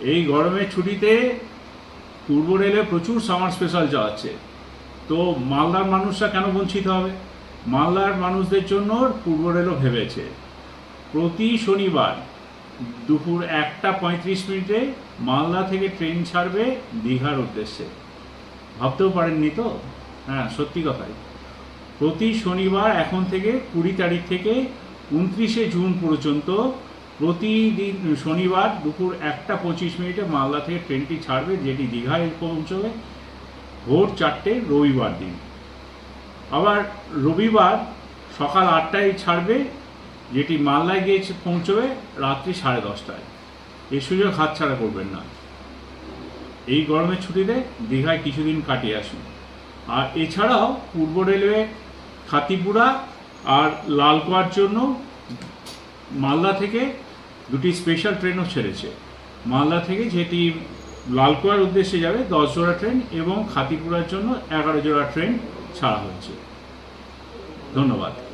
এই গরমের ছুটিতে পূর্ব রেলে প্রচুর সামার স্পেশাল চালাচ্ছে তো মালদার মানুষরা কেন বঞ্চিত হবে? মালদার মানুষদের জন্য পূর্ব রেলও ভেবেছে। প্রতি শনিবার দুপুর একটা পঁয়ত্রিশ মিনিটে মালদা থেকে ট্রেন ছাড়বে দীঘার উদ্দেশ্যে। ভাবতেও পারেননি তো? হ্যাঁ সত্যি কথাই। প্রতি শনিবার এখন থেকে কুড়ি তারিখ থেকে উনত্রিশে জুন পর্যন্ত প্রতিদিন শনিবার দুপুর একটা পঁচিশ মিনিটে মালদা থেকে ট্রেনটি ছাড়বে, যেটি দীঘায় পৌঁছবে ভোর চারটে, রবিবার দিন। আবার রবিবার সকাল আটটায় ছাড়বে, যেটি মালদায় গিয়ে পৌঁছবে রাত্রি সাড়ে দশটায়। এই সুযোগ হাতছাড়া করবেন না। এই গরমের ছুটিতে দীঘায় কিছুদিন কাটিয়ে আসুন। আর এছাড়াও পূর্ব রেলওয়ে, খাতিপুরা আর লালকোয়ার জন্য মালদা থেকে দুটি স্পেশাল ট্রেনও ছেড়েছে। মালদা থেকে যেটি লালকুয়ার উদ্দেশ্যে যাবে, দশ জোড়া ট্রেন এবং খাতিপুরার জন্য এগারো জোড়া ট্রেন ছাড়া হচ্ছে ধন্যবাদ।